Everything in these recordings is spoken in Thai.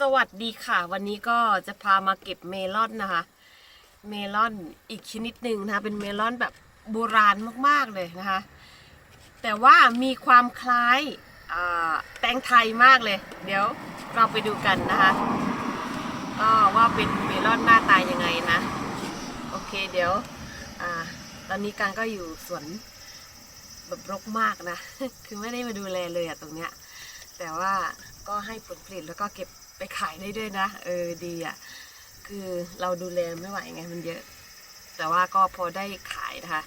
สวัสดีค่ะ วันนี้ก็จะพามาเก็บเมลอนนะคะ เมลอนอีกชนิดหนึ่งนะคะเป็นเมลอนแบบโบราณมากๆเลยนะคะ แต่ว่ามีความคล้ายแตงไทยมากเลย เดี๋ยวเราไปดูกันนะคะก็ว่าเป็นเมลอนหน้าตายังไงนะ โอเคเดี๋ยวอตอนนี้การก็อยู่สวนแบบรกมากนะ คือไม่ได้มาดูแลเลยอะตรงเนี้ยแต่ว่าก็ให้ผลผลิตแล้วก็เก็บ ไปขายได้ด้วยนะ เออดีอะ คือเราดูแลไม่ไหวไงมันเยอะ แต่ว่าก็พอได้ขายนะคะ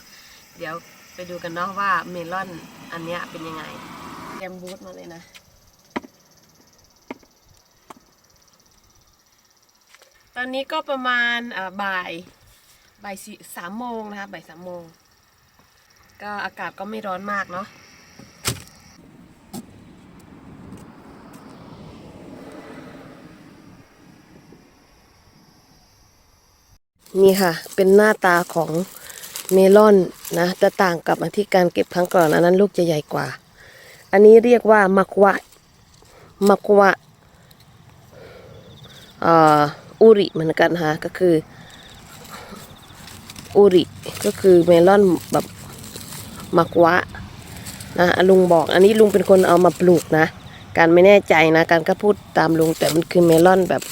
เดี๋ยวไปดูกันเนาะว่าเมลอนอันเนี้ยเป็นยังไงแกมบูธมาเลยนะตอนนี้ก็ประมาณอ่าบ่ายบ่ายสิสามโมงนะคะบ่ายสามโมงก็อากาศก็ไม่ร้อนมากเนาะ นี่ค่ะ เป็นหน้าตาของเมลอนนะจะต่างกับอันที่การเก็บครั้งก่อนอันนั้นลูกจะใหญ่กว่า อันนี้เรียกว่ามักวะมักวะอุริเหมือนกันค่ะก็คืออุริก็คือเมลอนแบบมักวะนะลุงบอกอันนี้ลุงเป็นคนเอามาปลูกนะ การไม่แน่ใจนะ การก็พูดตามลุงแต่มันคือเมลอนแบบ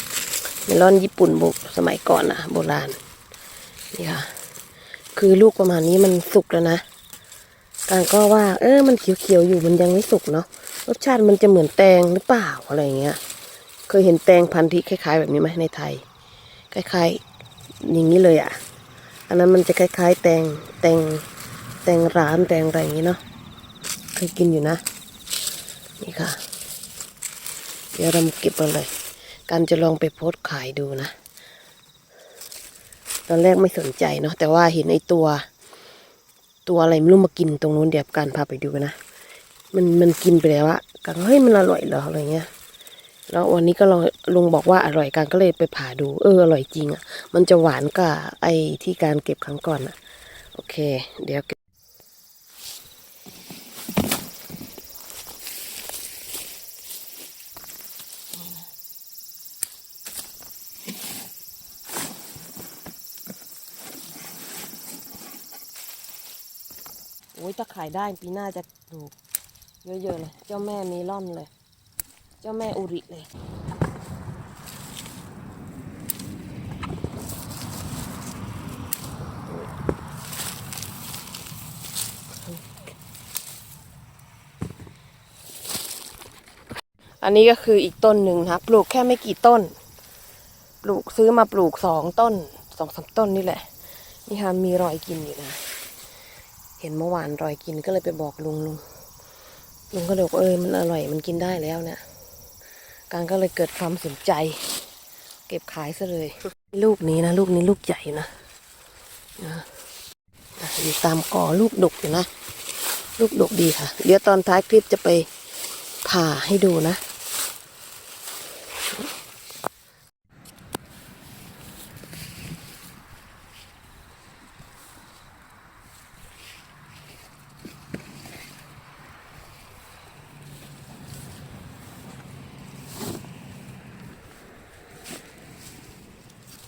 เมลอนญี่ปุ่นโบสมัยก่อนนะโบราณ นี่ค่ะ คือลูกประมาณนี้มันสุกแล้วนะการก็ว่า เออมันเขียวๆอยู่มันยังไม่สุกเนาะรสชาติมันจะเหมือนแตงหรือเปล่าอะไรเงี้ย เคยเห็นแตงพันธุ์ที่คล้าย ๆ แบบนี้ไหมในไทย คล้ายๆ อย่างนี้เลยอะ่ะ อันนั้นมันจะคล้าย ๆ แตงแตงแตงร้านแตงอะไรอย่างงี้เนาะเคยกินอยู่นะ นี่ค่ะ เดี๋ยวเรามาเก็บมาเลย การจะลองไปโพสต์ขายดูนะ ตอนแรกไม่สนใจเนาะแต่ว่าเห็นไอตัว ตัวอะไรไม่รู้มากินตรงนู้นเดี๋ยวการพาไปดูนะ มันมันกินไปแล้วอะกันเฮ้ยมันอร่อยเหรออะไรเงี้ยแล้ววันนี้ก็ลองลุงบอกว่าอร่อยกันก็เลยไปผ่าดู เอออร่อยจริงอะมันจะหวานกับไอที่การเก็บครั้งก่อนอะโอเค เดี๋ยวเก็บโอ้ ยถ้าขายได้ปีหน้าจะปลูกเยอะๆเลย เจ้าแม่เมลอนเลย เจ้าแม่อุริเลยอันนี้ก็คืออีกต้นหนึ่งนะปลูกแค่ไม่กี่ต้น ปลูกซื้อมาปลูกสองต้นสองสามต้นนี่แหละ นี่ค่ะมีรอยกินอยู่นะ เห็นเมื่อวานรอยกินก็เลยไปบอกลุงลุงลุงก็เลยบอกเออมันอร่อยมันกินได้แล้วเนี่ยการก็เลยเกิดความสนใจ เก็บขายซะเลย ลูกนี้นะลูกนี้ลูกใหญ่นะนะอะอยู่ตามกอลูกดกอยู่นะ ลูกดกดีค่ะ เดี๋ยวตอนท้ายคลิปจะไปผ่าให้ดูนะ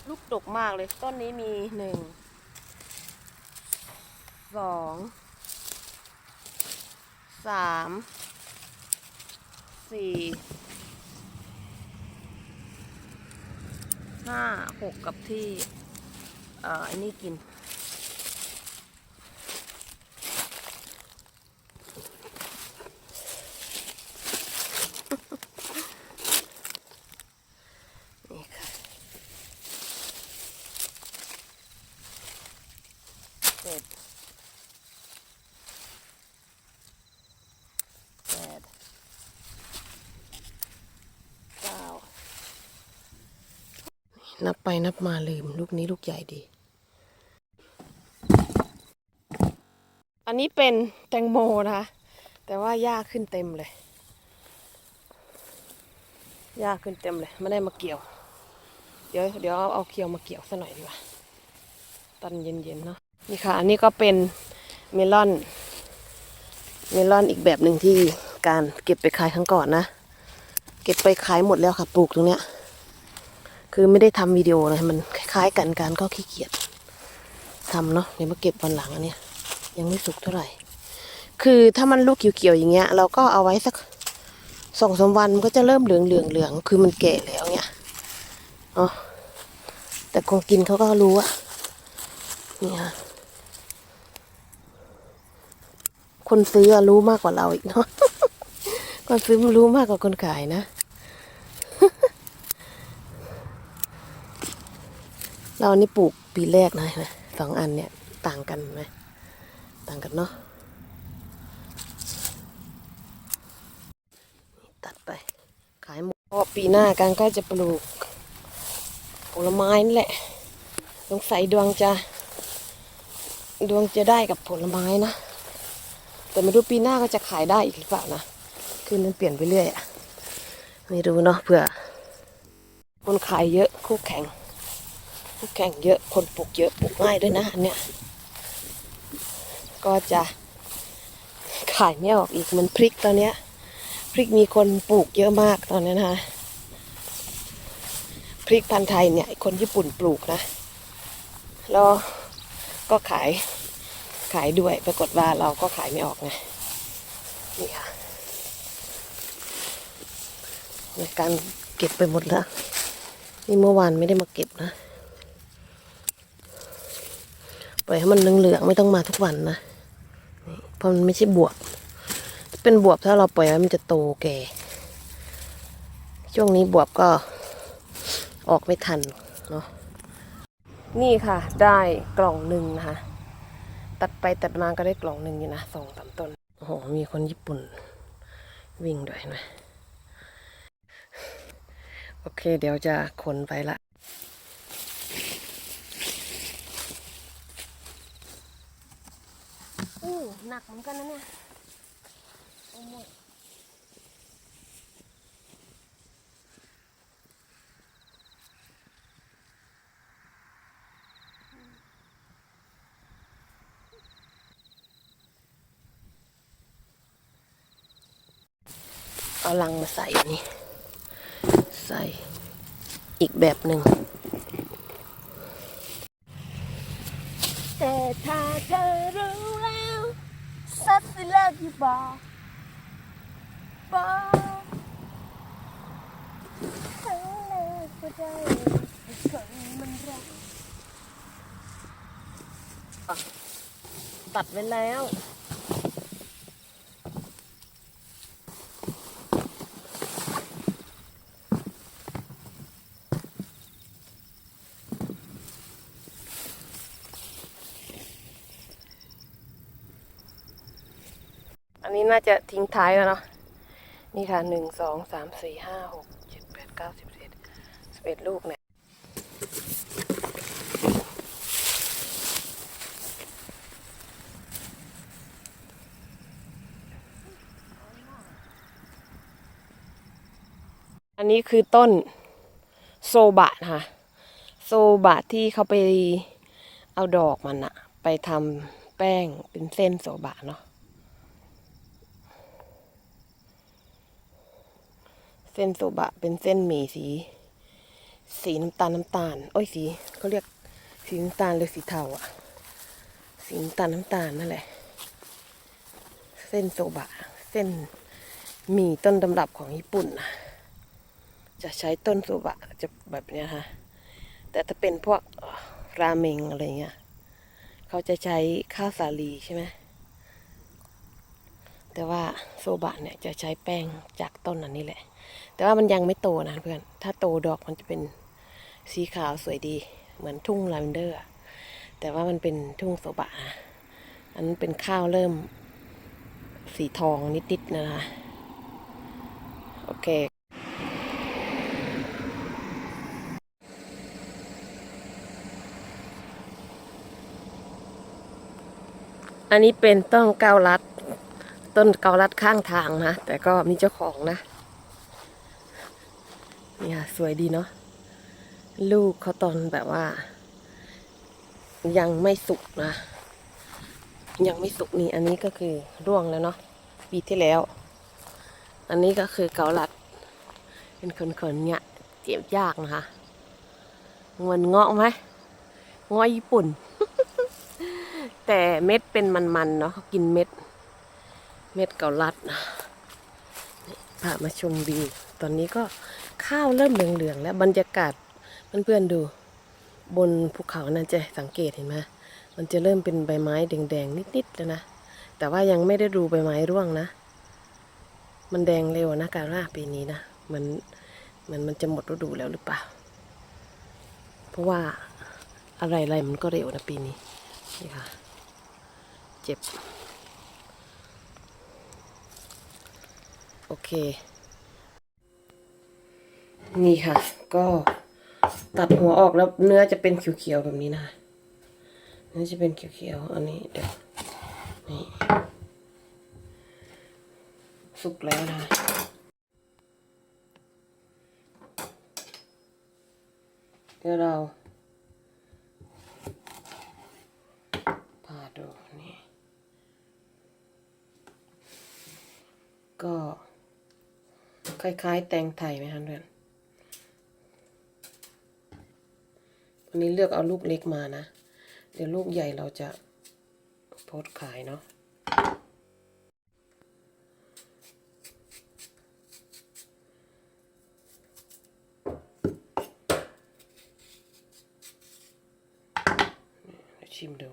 ลูกดกมาก เลยต้นนี้มีหนึ่งสองสามสี่ห้าหกกับที่ เอ่ออันนี้กินค่ะเจ็ดแปดเก้านับ ไปนับมาลืม ลูกนี้ลูกใหญ่ดี อันนี้เป็นแตงโมนะคะ แต่ว่าหญ้าขึ้นเต็มเลยหญ้าขึ้นเต็มเลย ไม่ได้มาเกี่ยว เดี๋ยวเดี๋ยวเอาเอาเคียวมาเกี่ยวซะหน่อยดีกว่า ตอนเย็นๆเนาะ นี่ค่ะ อันนี้ก็เป็นเมลอน เมลอนอีกแบบหนึ่งที่การเก็บไปขายครั้งก่อนนะ เก็บไปขายหมดแล้วค่ะ ปลูกตรงเนี้ย คือไม่ได้ทำวิดีโอนะมันคล้ายๆกันการก็ขี้เกียจทำเนาะเดี๋ยวมาเก็บวันหลังอันนี้ยังไม่สุกเท่าไหร่ คือถ้ามันลูกเขียวๆอย่างเงี้ย เราก็เอาไว้สักสองสามวันมันก็จะเริ่มเหลืองเหลืองเหลืองคือมันแก่แล้วเงี้ยเนาะแต่คนกินเขาก็รู้อะนี่ค่ะคนซื้อรู้มากกว่าเราอีกเนาะคนซื้อมันรู้มากกว่าคนขายนะ เรานี่ปลูกปีแรกนะเห็นไหมสองอันเนี่ยต่างกันไหมต่างกันเนาะตัดไป ขายหมดพอปีหน้ากันก็จะปลูกผลไม้นี่แหละสงสัยดวงจะ ดวงจะได้กับผลไม้นะ แต่ไม่รู้ปีหน้าก็จะขายได้อีกหรือเปล่านะ คือมันเปลี่ยนไปเรื่อยอะไม่รู้เนาะเผื่อคนขายเยอะคู่แข่ง คู่แข่งเยอะคนปลูกเยอะปลูกง่ายด้วยนะเนี้ยก็จะขายไม่ออกอีกมันพริกตอนเนี้ย พริกมีคนปลูกเยอะมากตอนนี้นะคะพริกพันธุ์ไทยเนี่ยคนญี่ปุ่นปลูกนะแล้วก็ขายขายด้วยปรากฏว่าเราก็ขายไม่ออกไงนี่ค่ะในการเก็บไปหมดแล้ว นี่เมื่อวานไม่ได้มาเก็บนะ ปล่อยให้มันเหลืองๆไม่ต้องมาทุกวันนะเพราะมันไม่ใช่บวบเป็นบวบถ้าเราปล่อยไว้มันจะโตแก่ช่วงนี้บวบก็ออกไม่ทันเนาะนี่ค่ะ ได้กล่องหนึ่งนะคะ ตัดไปตัดมาก็ได้กล่องหนึ่งอยู่นะสองสามต้นโอ้โหมีคนญี่ปุ่น วิ่งด้วยนะ โอเค เดี๋ยวจะขนไปละ อู้หนักเหมือนกันนะเนี่ยโอ้โหเอาลังมาใส่นนี่ ใส่อีกแบบหนึ่งแต่ถ้าเธอรู้ แล้วสัตสิเลิกอยู่บอกบอกเธอเลิกก็ได้ไอ้คนมันรักตัดไว้แล้ว นี้น่าจะทิ้งท้ายแล้วเนาะนี่ค่ะหนึ่งสองสามสี่ห้าหกเจ็ดแปดเก้าสิบสิบเอ็ดสิบเอ็ดลูกเนี่ยอันนี้คือต้นโซบะนะคะโซบะที่เขาไปเอาดอกมันอะไปทำแป้งเป็นเส้นโซบะเนาะ เส้นโซบะเป็นเส้นหมี่สี สีน้ำตาลน้ำตาลโอ้ยสีเขาเรียกสีน้ำตาลหรือสีเทาอะสีน้ำตาลน้ำตาลนั่นแหละ เส้นโซบะ เส้นหมี่ต้นตำรับของญี่ปุ่นนะจะใช้ต้นโซบะจะแบบเนี้ยค่ะ แต่ถ้าเป็นพวกราเมงอะไรเงี้ย เขาจะใช้ข้าวสาลีใช่ไหม แต่ว่าโซบะเนี่ยจะใช้แป้งจากต้นอันนี้แหละ แต่ว่ามันยังไม่โตนะเพื่อน ถ้าโตดอกมันจะเป็นสีขาวสวยดี เหมือนทุ่งลาเวนเดอร์อะแต่ว่ามันเป็นทุ่งโซบะนะอันนั้นเป็นข้าวเริ่มสีทองนิดๆนะคะ โอเคอันนี้เป็นต้นเกาลัด ต้นเกาลัดข้างทางนะ แต่ก็มีเจ้าของนะ เนี่ยสวยดีเนาะ ลูกเขาตอนแบบว่า ยังไม่สุกนะ ยังไม่สุกนี่ อันนี้ก็คือร่วงแล้วเนาะ ปีที่แล้ว อันนี้ก็คือเกาลัด เป็นคนๆเนี่ยเจียบยากนะคะเหมือนเงาะไหมเงาะญี่ปุ่น แต่เม็ดเป็นมันๆเนาะเขากินเม็ด เม็ดเกาลัดนะพามาชมวิวตอนนี้ก็ข้าวเริ่มเหลืองๆแล้วบรรยากาศเพื่อนๆดู บนภูเขานั่นจะสังเกตเห็นไหมมันจะเริ่มเป็นใบไม้แดงๆนิดๆแล้วนะแต่ว่ายังไม่ได้ดูใบไม้ร่วงนะ มันแดงเร็วนะการว่าปีนี้นะเหมือนเหมือนมันจะหมดฤดูแล้วหรือเปล่า เพราะว่าอะไรๆมันก็เร็วนะปีนี้นี่ค่ะ เจ็บ โอ เค นี่ค่ะ ก็ตัดหัวออกแล้วเนื้อจะเป็นเขียวๆแบบนี้นะคะเนื้อจะเป็นเขียวๆอันนี้เดี๋ยวนี่สุกแล้วนะเดี๋ยวเราพาดูนี่ก็ คล้าย ๆ แตงไทยไหมคะเพื่อนวันนี้เลือกเอาลูกเล็กมานะ เดี๋ยวลูกใหญ่เราจะโพสขายเนาะ เดี๋ยวชิมดู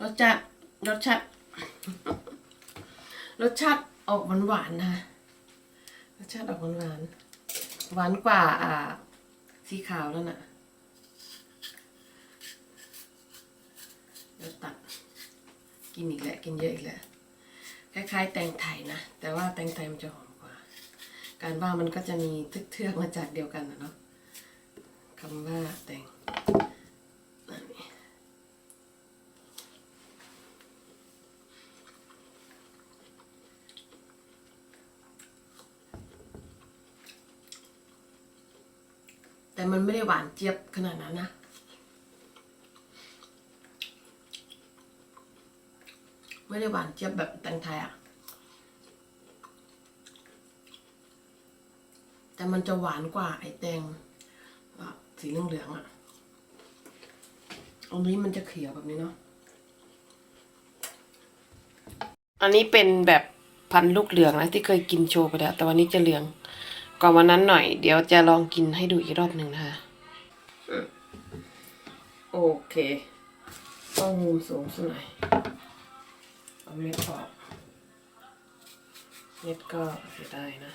ร สชาติรสชาติรสชาติออกหวานๆนะรสชาติออกหวานหวานหวานกว่า อ่า สีขาวแล้วน่ะเดี๋ยวตัดกินอีกแล้วกินเยอะอีกแล้วคล้ายๆ แตงไทยนะ แต่ว่าแตงไทยมันจะหอมกว่า การว่ามันก็จะมีเทือกๆมาจากเดียวกันนะเนาะคำว่าแตงอันนี้ แต่ มันไม่ได้หวานเจี๊ยบขนาดนั้นนะ ไม่ได้หวานเจี๊ยบแบบแตงไทยอะแต่มันจะหวานกว่าไอ้แตงสีเหลืองๆอะอันนี้มันจะเขียวแบบนี้เนาะ อันนี้เป็นแบบพันลูกเหลืองนะที่เคยกินโชว์ไปแล้ว แต่วันนี้จะเหลือง กว่าวันนั้นหน่อย เดี๋ยวจะลองกินให้ดูอีกรอบหนึ่งนะคะโอเค ต้องมุมสูงสักหน่อยเอาเม็ดออกเม็ดก็เสียดายนะ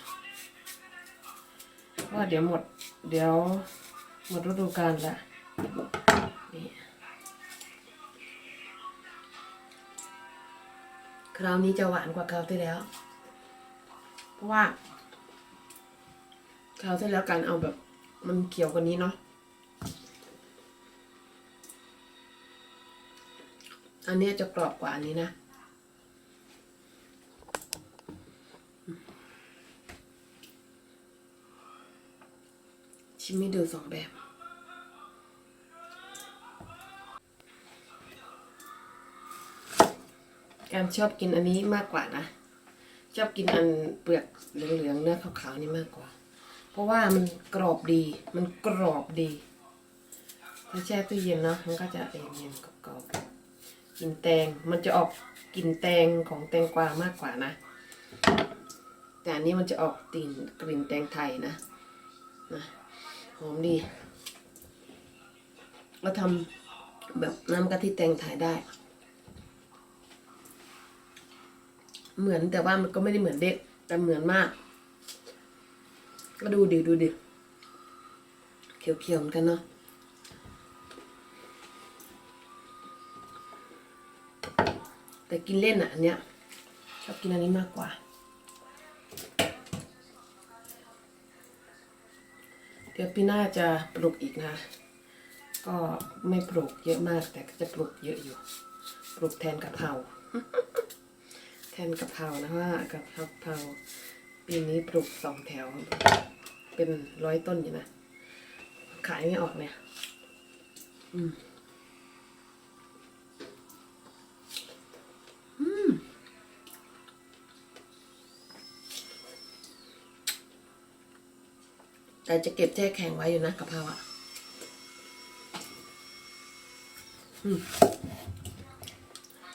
เพราะว่าเดี๋ยวหมด เดี๋ยวหมดฤดูกาลละนี่คราวนี้จะหวานกว่าคราวที่แล้ว เพราะว่า คราวที่แล้วการเอาแบบ มันเขียวกว่านี้เนาะ อันนี้จะกรอบกว่าอันนี้นะ ชิมให้ดูสองแบบการชอบกินอันนี้มากกว่านะ ชอบกินอันเปลือกเหลืองๆเนื้อขาวๆนี่มากกว่า เพราะว่ามันกรอบดี มันกรอบดี ถ้าแช่ตู้เย็นเนาะมันก็จะเย็นๆกรอบๆกลินแตงมันจะออกกลิ่นแตงของแตงกวามากกว่านะ แต่อันนี้มันจะออกกลิ่นกลิ่นแตงไทยนะนะหอมดีก็ทำแบบน้ำกะทิแตงไทยได้ เหมือนแต่ว่ามันก็ไม่ได้เหมือนเด็กแต่เหมือนมาก ก็ดูดิดูดิเขียวๆเหมือนกันเนาะแต่กินเล่นอะอันเนี้ยชอบกินอันนี้มากกว่า เดี๋ยวปีหน้าจะปลูกอีกนะ ก็ไม่ปลูกเยอะมาก แต่ก็จะปลูกเยอะอยู่ ปลูกแทนกะเพราแทนกะเพรานะว่ากะเพรา ปีนี้ปลูกสองแถว เป็นร้อยต้นอยู่นะ ขายไม่ออกเนี่ย อืม อืม แต่จะเก็บแช่แข็งไว้อยู่นะกะเพราอะ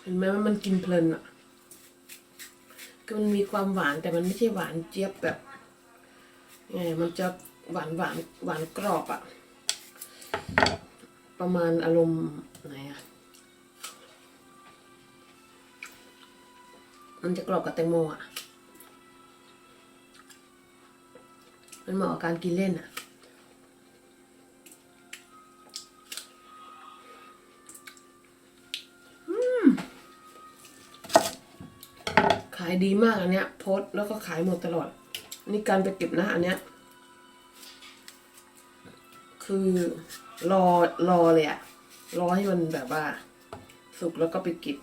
เห็นไหมว่ามันกินเพลินอะ คือมันมีความหวานแต่มันไม่ใช่หวานเจี๊ยบแบบไงมันจะหวานหวานหวานกรอบอะประมาณอารมณ์ไหนอะมันจะกรอบกับแตงโมอะมันเหมาะกับการกินเล่นอะายดีมากอันเนี้ยโพสแล้วก็ขายหมดตลอด นี่การไปเก็บนะอันเนี้ย คือรอรอเลยอะรอให้มันแบบว่า สุกแล้วก็ไปเก็บ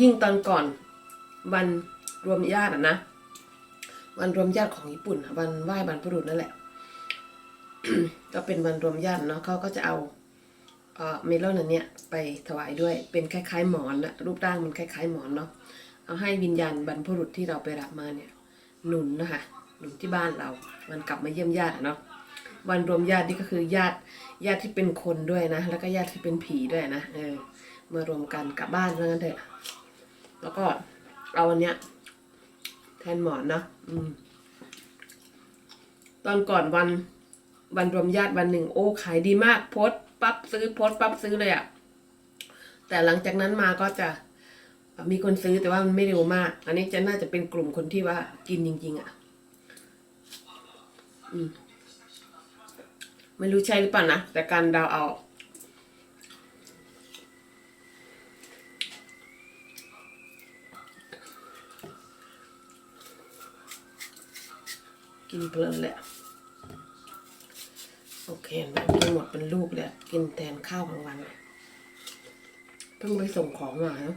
ยิ่งตอนก่อนวันรวมญาติอะนะ วันรวมญาติของญี่ปุ่นวันไหว้บรรพบุรุษนั่นแหละ ก็เป็นวันรวมญาติเนาะเขาก็จะเอาเมลอนอันเนี้ยไปถวายด้วยเป็นคล้ายๆหมอนนะรูปร่างมันคล้ายๆหมอนเนาะเอาให้วิญญาณบรรพบุรุษที่เราไปรับมาเนี่ยหนุนนะคะหนุนที่บ้านเรา มันกลับมาเยี่ยมญาติเนาะวันรวมญาตินี่ก็คือญาติญาติที่เป็นคนด้วยนะ แล้วก็ญาติที่เป็นผีด้วยนะเออมารวมกันกลับบ้านว่างั้นเถอะแล้วก็เอาอันเนี้ยแทนหมอนเนาะอืมตอนก่อนวัน วันรวมญาติวันหนึ่งโอ้ขายดีมากโพสปั๊บซื้อโพสปั๊บซื้อเลยอะแต่หลังจากนั้นมาก็จะมีคนซื้อแต่ว่ามันไม่เร็วมาก อันนี้จะน่าจะเป็นกลุ่มคนที่ว่ากินจริง ๆอะอืมไม่รู้ใช่หรือเปล่านะ แต่การดาวเอากินเพลินแหละ โอเคแบบกินหมดเป็นลูกเลยกินแทนข้าวกลางวันเพิ่งไปส่งของมาเนอะ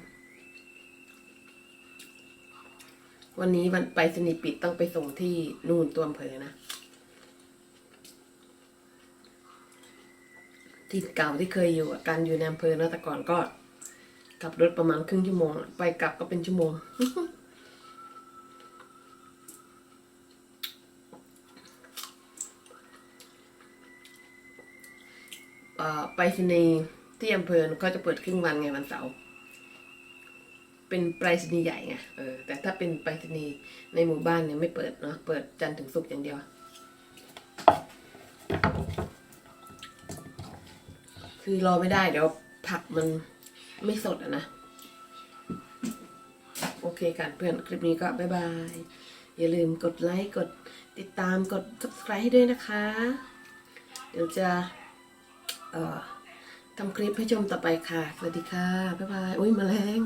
วันนี้วันไปสนิปิดต้องไปส่งที่นู่นตัวอำเภอนะที่เก่าที่เคยอยู่การอยู่ในอำเภอนะแต่ก่อนก็ขับรถประมาณครึ่งชั่วโมง ไปกลับก็เป็นชั่วโมง เอ่อ ไปรษณีย์ที่อำเภอก็จะเปิดครึ่งวันไงวันเสาร์เป็นไปรษณีย์ใหญ่ไงเออแต่ถ้าเป็นไปรษณีย์ในหมู่บ้านเนี่ยไม่เปิดเนาะเปิดจันทร์ถึงศุกร์อย่างเดียวคือรอไม่ได้เดี๋ยวผักมันไม่สดอะนะ โอเคกันเพื่อนคลิปนี้ก็บ๊ายบาย อย่าลืมกดไลค์ กดติดตามกด subscribe ให้ด้วยนะคะ เดี๋ยวจะเอ่อ ทำคลิปให้ชมต่อไปค่ะ สวัสดีค่ะ บ๊ายบาย อุ้ยแมลง